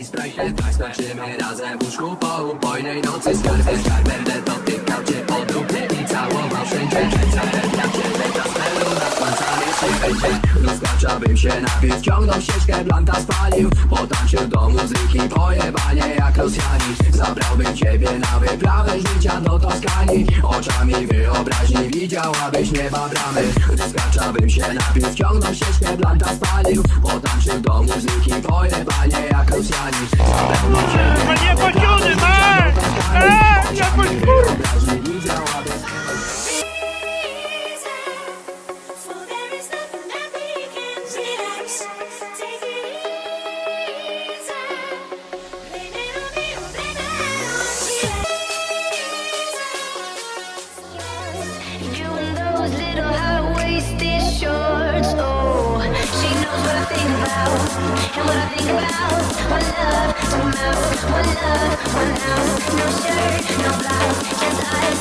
i sprite tak Znaczymy razem w łóżku po upojnej nocy. Skarbem, skarbem, detoktem Rozkaczałbym się napić, ciągnął ścieżkę, blanta spalił Potańczył do muzyki, pojebanie jak Rosjanin Zabrałbym ciebie na wyprawę życia do Toskanii. Oczami wyobraźni widziałabyś nieba bramy. Rozkaczałbym się napić, ciągnął ścieżkę, blanta spalił Potańczył do muzyki, pojebanie jak Rosjanin Zabrałbym ciebie nie No shirt, no blouse, just eyes